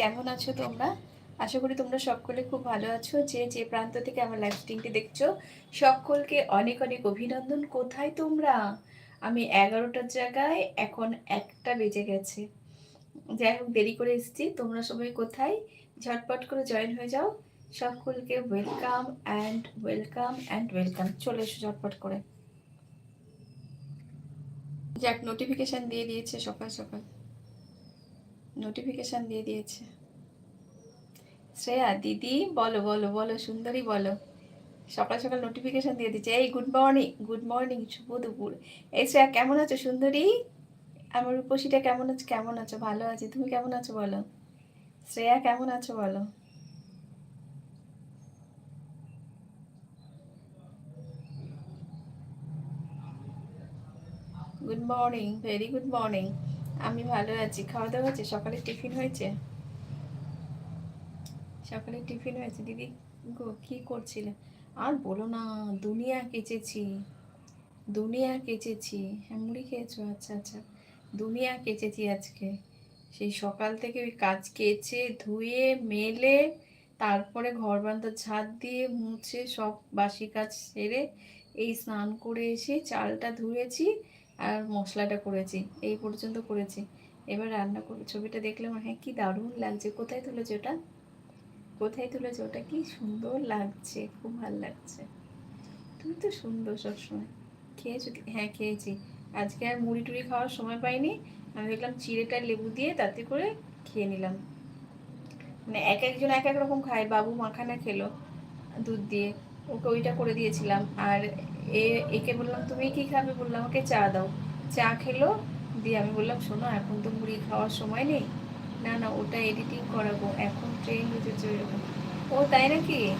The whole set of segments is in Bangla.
কেমন আছো তোমরা? আশা করি তোমরা সকলে খুব ভালো আছো। যে যে প্রান্ত থেকে আমার লাইভ স্ট্রিমটি দেখছ, সকলকে অনেক অনেক অভিনন্দন। কোথায় তোমরা? আমি এগারোটার জায়গায়, এখন একটা বেজে গেছে। যাই হোক, দেরি করে এসেছি। তোমরা সবাই কোথায়? ঝটপট করে জয়েন হয়ে যাও। সকলকে welcome and welcome and welcome চলে এসো ঝটপট করে। যাক নোটিফিকেশান দিয়ে দিয়েছে সকাল সকাল। নোটিফিকেশান দিয়ে দিয়েছে। শ্রেয়া, দিদি, বলো বলো বলো, সুন্দরী, বলো। সকাল সকাল নোটিফিকেশান দিয়ে দিচ্ছে, এই গুড মর্নিং গুড মর্নিং শুভ দুপুর। এই, শ্রেয়া, কেমন আছো, সুন্দরী? আমার রূপসীটা কেমন আছে, কেমন আছো? ভালো আছি। তুমি কেমন আছো, বলো? শ্রেয়া, কেমন আছো, বলো? Good morning very good morning আমি ভালো আছি। খাওয়া দাওয়া হয়েছে? সকালে টিফিন হয়েছে? সকালে টিফিন হয়েছে? দিদি গো, কী করছিলে? আর বলো না, দুনিয়া কেচেছি। দুনিয়া কেচেছি। হ্যাঁ মুড়ি খেয়েছো? আচ্ছা আচ্ছা। দুনিয়া কেচেছি আজকে। সেই সকাল থেকে ওই কাজ কেচে, ধুয়ে, মেলে, তারপরে ঘর বান্ধা ঝাঁট দিয়ে মুছে সব বাসি কাজ সেরে এই স্নান করে এসে চালটা ধুয়েছি। আর মশলাটা করেছি, এই পর্যন্ত করেছি। এবার রান্না করে, ছবিটা দেখলাম হ্যাঁ কি দারুণ লাগছে। কোথায় তুলেছে ওটা? কোথায় তুলেছে? ওটা কি সুন্দর লাগছে, খুব ভালো লাগছে। তুমি তো সুন্দর সবসময়। খেয়েছো হ্যাঁ খেয়েছি। আজকে আর মুড়ি টুড়ি খাওয়ার সময় পাইনি। আমি দেখলাম চিড়েটা লেবু দিয়ে তাতে করে খেয়ে নিলাম। মানে এক একজন এক এক রকম খায়। বাবু মাখানা খেলো দুধ দিয়ে। ওকে ওইটা করে দিয়েছিলাম। আর এ, একে বললাম, তুমি কি খাবে? বললাম আমাকে চা দাও। চা খেলো, দিয়ে আমি বললাম, শোনো, এখন তো মুড়ি খাওয়ার সময় নেই। না না, ওটা এডিটিং করাবো। এখন ট্রেন হয়েছে ওইরকম। ও, তাই নাকি?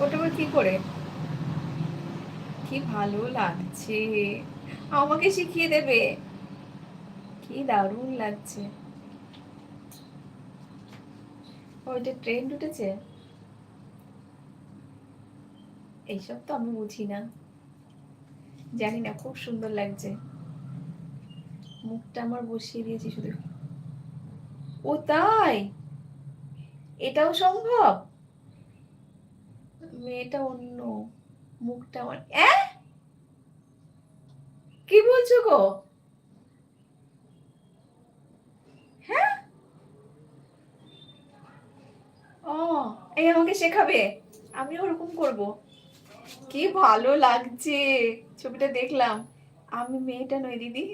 ওটা আবার কি করে? কি ভালো লাগছে। আমাকে শিখিয়ে দেবে। কি দারুণ লাগছে। ওইটা ট্রেন উঠেছে? এইসব তো আমি বুঝি না। জানি না, খুব সুন্দর লাগছে। মুখটা আমার বসিয়ে দিয়েছি শুধু। ও তাই? এটাও সম্ভব? মেয়েটা অন্য। মুখটা আমার কি বলছো গো? হ্যাঁ? ও, এই আমাকে শেখাবে। আমি ওরকম করব। কি ভালো লাগছে। ছবিটা দেখলাম। আমি মেয়েটা নই, দিদি।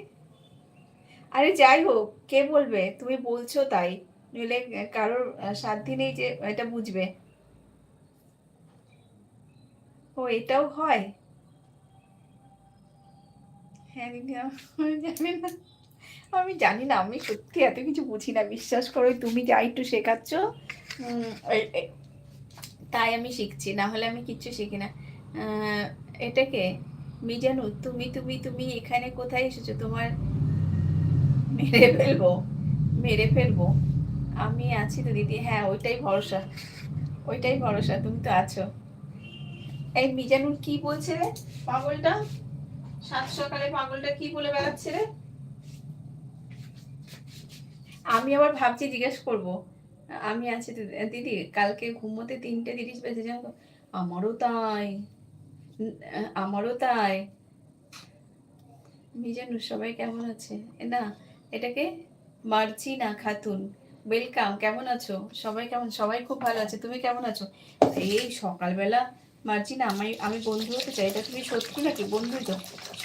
আরে যাই হোক, কে বলবে? তুমি বলছো তাই। নইলে কারোর সাধ্যি নেই যে এটা বুঝবে। ও, এটাও হয়? হ্যাঁ দিদি জানি না। আমি জানি না, আমি সত্যি এত কিছু বুঝি না। বিশ্বাস করো, তুমি যা একটু শেখাচ্ছ তাই আমি শিখছি। না হলে আমি কিচ্ছু শিখি না। এটাকে মিজানু তুমি তুমি তুমি এখানে কোথায় এসেছ? তোমার মেরে ফেলব মেরে ফেলব। আমি আছি তো দিদি। হ্যাঁ ওইটাই ভরসা ওইটাই ভরসা, তুমি তো আছো। এই মিজানুর কি বলছে রে, পাগলটা? সাত সকালে পাগলটা কি বলে বেড়াচ্ছে রে? আমি আবার ভাবছি জিজ্ঞেস করব, আমি আছি দিদি, কালকে ঘুমোতে তিনটে তিরিশ বেজে তো? আমারও তাই। আমারও তাই। মিজানু সবাই কেমন আছে? না, এটাকে মার্জিনা খাতুন ওয়েলকাম কেমন আছো? সবাই কেমন, সবাই খুব ভালো আছে, তুমি কেমন আছো? এই সকালবেলা মার্জিনা আমি আমি বন্ধু হতে চাই, এটা তুমি সত্যি নাকি বন্ধু তো?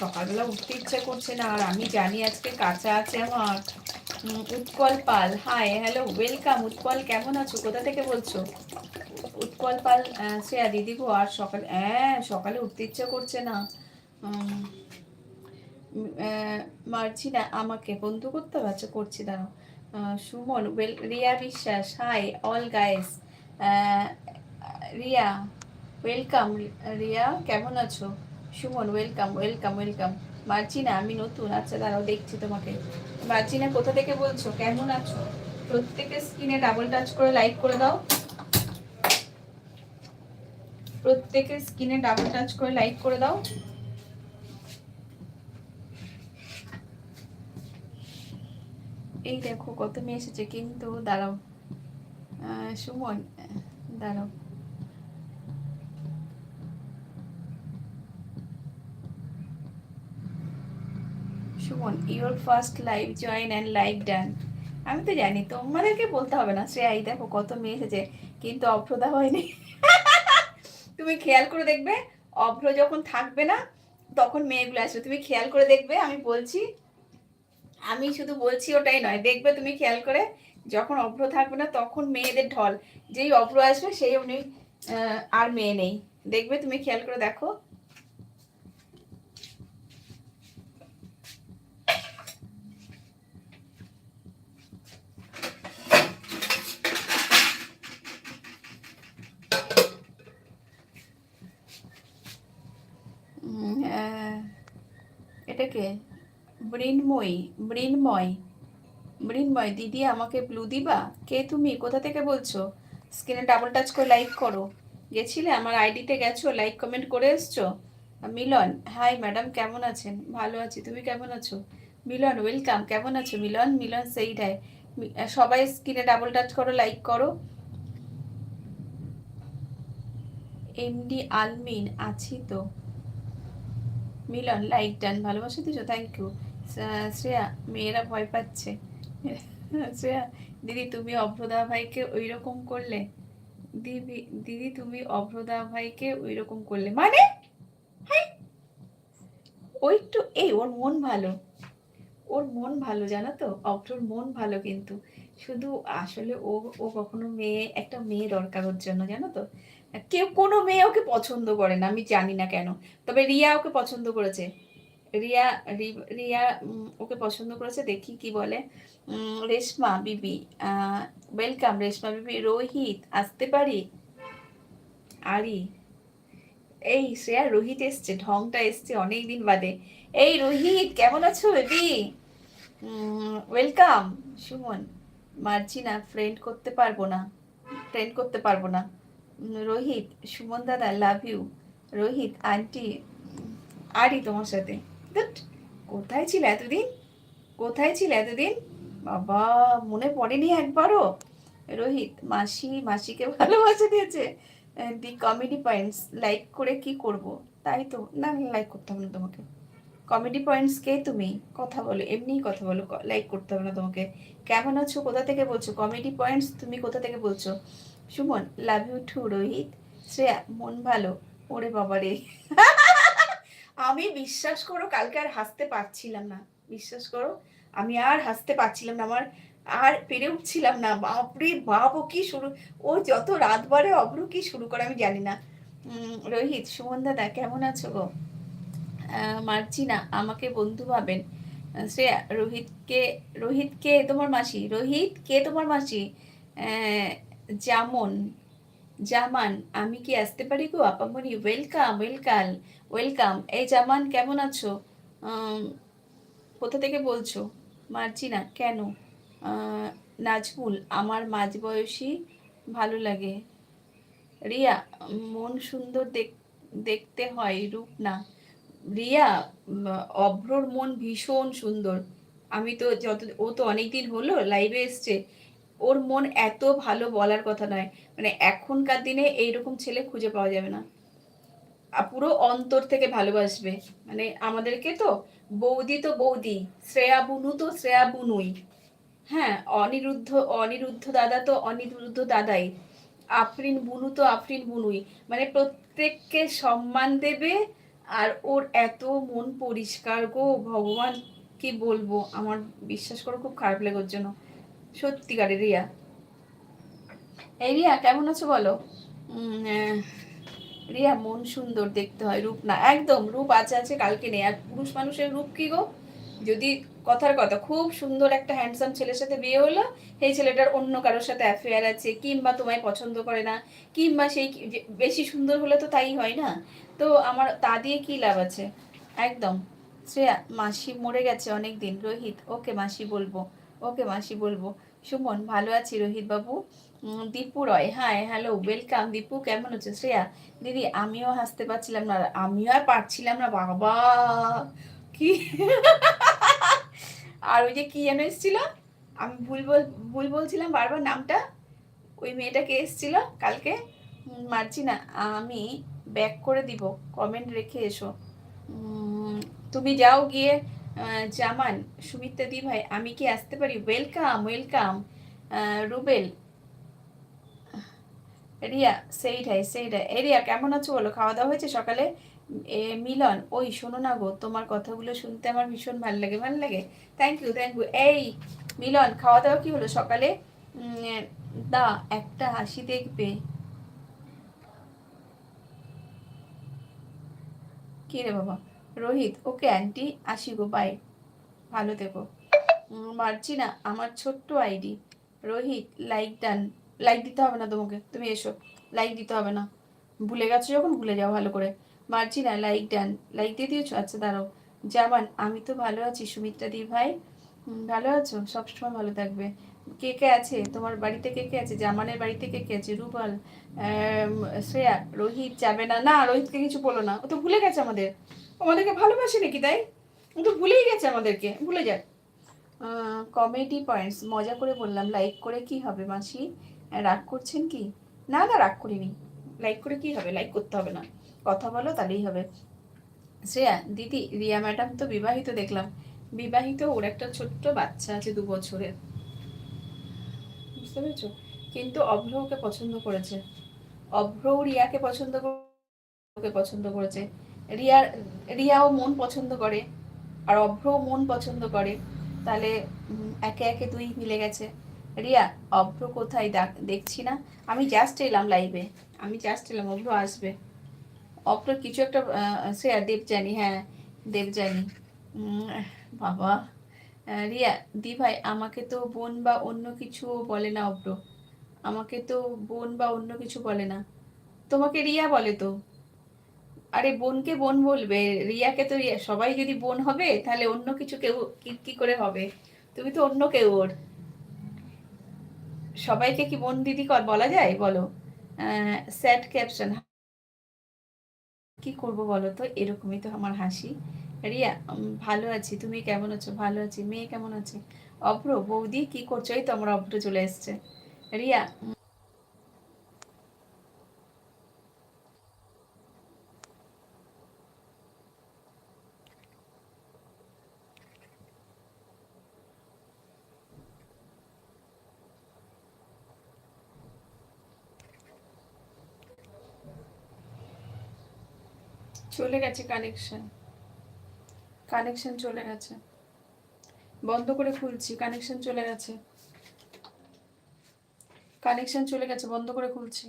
সকালবেলা উঠতে ইচ্ছা করছে না, আর আমি জানি আজকে কাঁচা আছে আমার। Utpal Pal. Hi hello welcome Utpal কেমন আছো? কোথা থেকে বলছো? উৎপল পাল শ্রেয়া, দিদি গো আর সকালে হ্যাঁ সকালে উঠতে ইচ্ছা করছে না। মারছি না, আমাকে বন্ধু করতে হবে? আচ্ছা করছি, দাঁড়াও। Suman well Riya Biswas hi all guys Riya welcome Riya, কেমন আছো? Suman welcome welcome welcome Marjina আমি নতুন। আচ্ছা দাঁড়াও, দেখছি তোমাকে। মার্জিনা কোথা থেকে বলছো? কেমন আছো? প্রত্যেকের স্ক্রিনে ডাবল টাচ করে লাইক করে দাও। প্রত্যেকের স্ক্রিনে ডাবল টাচ করে লাইক করে দাও। এই দেখো, কত মেয়ে এসেছে। কিন্তু, দাঁড়াও। সুমন, দাঁড়াও। Suman your first live join and live done আমি তো জানি, তোমাদেরকে বলতে হবে না। এই দেখো কত মেয়ে এসেছে, কিন্তু অভ্রদা হয়নি। তুমি খেয়াল করে দেখবে, অভ্র যখন থাকবে না, তখন মেয়েগুলো আসবে। তুমি খেয়াল করে দেখবে, আমি বলছি, আমি শুধু বলছি ওটাই নয়, দেখবে তুমি খেয়াল করে, যখন অভ্র থাকবে না, তখন মেয়েদের ঢল। যেই অভ্র আসবে, সেই উনি আর মেয়ে নেই। দেখবে তুমি খেয়াল করে দেখো এটা কে? মৃন্ময়ী, মৃন্ময়। মৃন্ময়, দিদি আমাকে ব্লু দিবা? কে তুমি? কোথা থেকে বলছো? স্ক্রিনে ডাবল টাচ করে লাইক করো। গেছিলে? আমার আইডিতে গেছো? লাইক কমেন্ট করে এসছো? মিলন হাই ম্যাডাম কেমন আছেন? ভালো আছি। তুমি কেমন আছো? মিলন ওয়েলকাম কেমন আছো? মিলন মিলন সেইটাই সবাই স্ক্রিনে ডাবল টাচ করো লাইক করো। এমডি আলমিন, আছি তো। মিলন, লাইক ডান, ভালোবাসা দিছো থ্যাংক ইউ শ্রেয়া, মেয়েরা ভয় পাচ্ছে। শ্রেয়া, দিদি, তুমি অভ্রদা ভাইকে ওই রকম করলে? দিদি দিদি, তুমি অভ্রদা ভাইকে ওই রকম করলে। মানে! ওই একটু, এই, ওর মন ভালো। ওর মন ভালো, জানো তো? অভ্রর মন ভালো কিন্তু। শুধু আসলে ও ও কখনো মেয়ে, একটা মেয়ে দরকার ওর জন্য, জানো তো? কেউ, কোনো মেয়ে ওকে পছন্দ করে না, আমি জানি না কেন। তবে রিয়া ওকে পছন্দ করেছে। রিয়া রিয়া ওকে পছন্দ করেছে, দেখি কি বলে। রেশমা বিবি ওয়েলকাম রেশমা বিবি। রোহিত, আসতে পারি? আরি? এই, শ্রেয়া, রোহিত এসছে, ঢংটা এসছে অনেক দিন বাদে। এই, রোহিত, কেমন আছো বেবি? ওয়েলকাম সুমন মার্জি না ফ্রেন্ড করতে পারব না ফ্রেন্ড করতে পারব না। রোহিত, সুমন দাদা লাভ ইউ রোহিত আন্টি আরই তোমার সাথে। কোথায় ছিল এতদিন? কোথায় ছিল এতদিন? বাবা, মনে পড়েনি একবারও। রোহিত, মাসি, মাসিকে ভালোবাসা দিয়েছে। দি কমেডি পয়েন্টস লাইক করে কি করব? তাই তো, না লাইক করতে হবে না তোমাকে। কমেডি পয়েন্টস কে তুমি? কথা বলো, এমনিই কথা বলো লাইক করতে হবে না তোমাকে। কেমন আছো? কোথা থেকে বলছো? কমেডি পয়েন্টস তুমি কোথা থেকে বলছো? Suman love you too Rohit. Shreya, মন ভালো, ওরে বাবা রে আমি বিশ্বাস করো, কালকে আর হাসতে পারছিলাম না। বিশ্বাস করো, আমি আর হাসতে পারছিলাম না, আমার আর পেরে উঠছিলাম না। বাপরে, বাপ, ও কি শুরু, ও যত রাত বাড়ে অব্রু কি শুরু করে, আমি জানি না। রোহিত, সুমন দাদা, কেমন আছো গো? মার্জিনা, আমাকে বন্ধু ভাবেন। শ্রেয়া, রোহিতকে রোহিত কে তোমার মাসি, রোহিত কে তোমার মাসি? আহ, জামন আমি কি আসতে পারি গো? আপামনি ওয়েলকাম ওয়েলকাম ওয়েলকাম এই জামান কেমন আছো? কোথা থেকে বলছো? মার্জিনা কেন? নাজমুল আমার মাঝ মাঝবয়সী ভালো লাগে। রিয়া মন সুন্দর দেখ- দেখতে হয় রূপ না। রিয়া অভ্রর মন ভীষণ সুন্দর। আমি তো যত ও তো অনেকদিন হলো লাইভে এসছে। ওর মন এত ভালো বলার কথা নয়। মানে এখনকার দিনে এইরকম ছেলে খুঁজে পাওয়া যাবে না। পুরো অন্তর থেকে ভালোবাসবে। মানে আমাদেরকে তো বৌদি তো বৌদি, শ্রেয়া বুনু তো শ্রেয়া বুনুই। হ্যাঁ অনিরুদ্ধ অনিরুদ্ধ দাদা তো অনিরুদ্ধ দাদাই। আফরিন বুনু তো আফরিন বুনুই। মানে প্রত্যেককে সম্মান দেবে আর ওর এত মন পরিষ্কার গো, ভগবান কি বলব? আমার বিশ্বাস করো খুব খারাপ লাগে ওর জন্য। সত্যিকারের রিয়া। এই রিয়া, কেমন আছো বলো? রিয়া, মন সুন্দর দেখতে হয়, রূপ না, একদম রূপ আছে আছে, কালকে নেই। আর পুরুষ মানুষের রূপ কি গো? যদি কথার কথা, খুব সুন্দর একটা হ্যান্ডসাম ছেলের সাথে বিয়ে হলো, সেই ছেলেটার অন্য কারোর সাথে অ্যাফেয়ার আছে, কিংবা তোমায় পছন্দ করে না, কিংবা সেই বেশি সুন্দর হলে তো তাই হয় না? তো আমার, তা দিয়ে কি লাভ আছে? একদম। শ্রেয়া, মাসি মরে গেছে অনেক দিন রোহিত, ওকে মাসি বলব, ওকে মাসি বলব। সুমন, ভালো আছি রোহিত বাবু দীপু রয় হ্যাঁ হ্যালো, ওয়েলকাম। দীপু, কেমন আছো? শ্রেয়া, দিদি, আমিও হাসতে পারছিলাম না, আমিও আর পারছিলাম না, বাবা! কি? আর ওই যে কি যেন এসেছিল? আমি ভুল বল, ভুল বলছিলাম বারবার নামটা? ওই মেয়েটাকে এসছিল কালকে? মারছি না, আমি ব্যাক করে দিব কমেন্ট রেখে এসো। তুমি যাও গিয়ে জামান, সুমিত্রা দি ভাই, আমি কি আসতে পারি? Welcome welcome Rubel. রিয়া সেইটাই সেইটাই এই রিয়া, কেমন আছো বলো? খাওয়া দাওয়া হয়েছে সকালে? এ, মিলন, ওই শোনো না গো, তোমার কথাগুলো শুনতে আমার ভীষণ ভালো লাগে ভালো লাগে। থ্যাংক ইউ থ্যাংক ইউ এই, মিলন, খাওয়া দাওয়া কি হলো সকালে? দা, একটা হাসি দেখবে। কি রে বাবা? রোহিত ওকে আন্টি আসি গো বাই ভালো থেকো। উম, মারছি না আমার ছোট্ট ID. Rohit like done like দিতে হবে না তোমাকে তুমি এসো। লাইক দিতে হবে না। ভুলে গেছো যখন ভুলে যাও ভালো করে। মারছি না লাইক ডান লাইক দিয়ে দিয়েছ? আচ্ছা দাঁড়াও। জামান আমি তো ভালো আছি সুমিত্রা দি ভাই। ভালো আছো? সবসময় ভালো থাকবে। কে কে আছে? তোমার বাড়িতে কে কে আছে? জামানের বাড়িতে কে কে আছে? রুবাল শ্রেয়া রোহিত যাবে না। না রোহিতকে কিছু বলো না। ও তো ভুলে গেছে আমাদের। আমাদেরকে ভালোবাসে নাকি তাই? তো ভুলেই গেছে আমাদেরকে ভুলে যাক। কমেডি পয়েন্টস মজা করে বললাম লাইক করে কি হবে মাসি? রাগ করছেন কি? না না রাগ করিনি। লাইক করে কি হবে? লাইক করতে হবে না। কথা বলো তাহলেই হবে। শ্রেয়া দিদি রিয়া ম্যাডাম তো বিবাহিত দেখলাম। বিবাহিত ওর একটা ছোট্ট বাচ্চা আছে দু বছরের। বুঝতে পেরেছ? কিন্তু অভ্র ওকে পছন্দ করেছে। অভ্র রিয়াকে পছন্দ করে ওকে পছন্দ করেছে। রিয়া, রিয়াও মন পছন্দ করে আর অভ্রও মন পছন্দ করে। তাহলে একে একে দুই মিলে গেছে। রিয়া, অভ্র কোথায় দেখছি না? আমি জাস্ট এলাম লাইভে আমি জাস্ট এলাম, অভ্র আসবে। অভ্র কিছু একটা শ্রেয়া দেবজানি হ্যাঁ দেবজানি বাবা। রিয়া দি ভাই আমাকে তো বোন বা অন্য কিছু বলে না অভ্র। আমাকে তো বোন বা অন্য কিছু বলে না। তোমাকে রিয়া বলে তো? আরে বোনকে বোন বলবে, রিয়াকে তো রিয়া, সবাই যদি বোন হবে, তাহলে অন্য কিছু কেউ কি করে হবে? তুমি তো অন্য কেউ ওর। সবাইকে কি বোন দিদি কর, বলা যায়? বলো। স্যাড ক্যাপশন কি করব বলো তো? এরকমই তো আমার হাসি। রিয়া ভালো আছি। তুমি কেমন আছো? ভালো আছি। মেয়ে কেমন আছে? অভ্র, বৌদি কি করছ? এই তো আমার অভ্র চলে এসছে। রিয়া চলে গেছে কানেকশন কানেকশন চলে গেছে। বন্ধ করে খুলছি কানেকশন চলে গেছে। কানেকশন চলে গেছে, বন্ধ করে খুলছি।